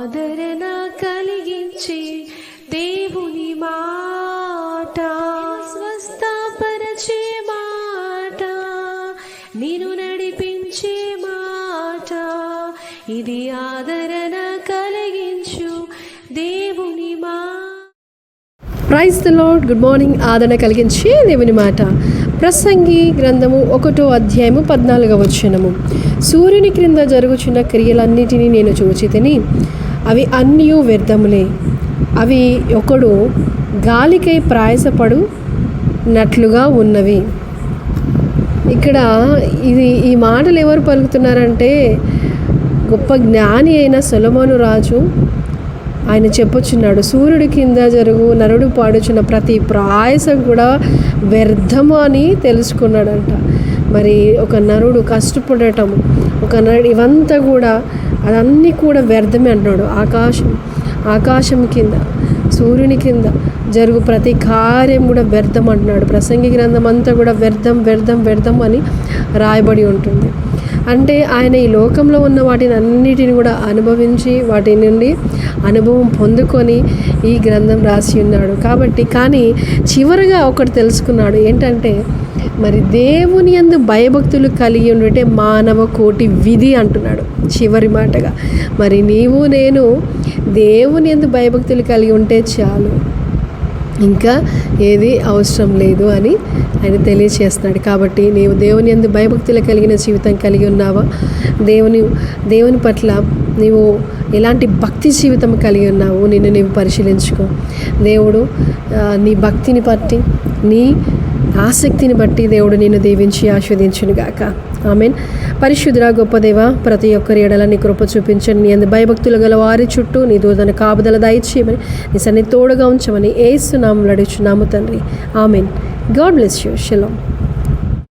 ఆదరణ కలిగించే దేవుని మాట. స్వస్థపరచే మాట. నేను నడిపించే మాట. ఇది ఆదరణ కలిగించు దేవుని మా. Praise the Lord good morning ఆదరణ కలిగించే దేవుని మాట. ప్రసంగి గ్రంథము ఒకటో అధ్యాయము పద్నాలుగవ వచనము. సూర్యుని క్రింద జరుగుచున్న క్రియలన్నిటినీ నేను చూచితిని. అవి అన్నీ వ్యర్థములే. అవి ఒకడు గాలికై ప్రయాసపడు నట్లుగా ఉన్నవి. ఇక్కడ ఇది ఈ మాటలు ఎవరు పలుకుతున్నారంటే గొప్ప జ్ఞాని అయిన సొలమోను రాజు ఆయన చెప్పొచ్చున్నాడు సూర్యుడి కింద జరుగు నరుడు పాడుచున్న ప్రతి ప్రాయసం కూడా వ్యర్థము అని తెలుసుకున్నాడంట. మరి ఒక నరుడు కష్టపడటం ఒక నరుడు ఇవంతా కూడా అదన్నీ కూడా వ్యర్థమే అంటున్నాడు. ఆకాశం ఆకాశం కింద సూర్యుని కింద జరుగు ప్రతి కార్యం కూడా వ్యర్థం అంటున్నాడు. ప్రసంగి గ్రంథం అంతా కూడా వ్యర్థం వ్యర్థం వ్యర్థం అని రాయబడి ఉంటుంది. అంటే ఆయన ఈ లోకంలో ఉన్న వాటిని అన్నిటిని కూడా అనుభవించి వాటి నుండి అనుభవం పొందుకొని ఈ గ్రంథం రాసి ఉన్నాడు. కాబట్టి కానీ చివరిగా ఒకటి తెలుసుకున్నాడు ఏంటంటే మరి దేవుని అందు భయభక్తులు కలిగి ఉండటే మానవ కోటి విధి అంటున్నాడు చివరి మాటగా. మరి నీవు నేను దేవుని యందు భయభక్తులు కలిగి ఉంటే చాలు. ఇంకా ఏది అవసరం లేదు అని ఆయన తెలియచేస్తున్నాడు. కాబట్టి నీవు దేవుని ఎందు భయభక్తులు కలిగిన జీవితం కలిగి ఉన్నావా? దేవుని దేవుని పట్ల నీవు ఎలాంటి భక్తి జీవితం కలిగి ఉన్నావు? నిన్ను నీవు పరిశీలించుకో. దేవుడు నీ భక్తిని బట్టి నీ ఆసక్తిని బట్టి దేవుడు నిన్ను దీవించి ఆస్వాదించును గాక ఆమెన్ పరిశుద్ధురా గొప్పదేవ ప్రతి ఒక్కరి ఎడల నీ కృప చూపించండి. నీ అందు భయభక్తులు గల వారి చుట్టూ నీ దూదన కాపుదల దయచేయమని నీ సన్ని తోడుగా ఉంచమని ఏసునామం అడుగుచున్నాము తండ్రి. ఆమెన్. God bless you. షెలో.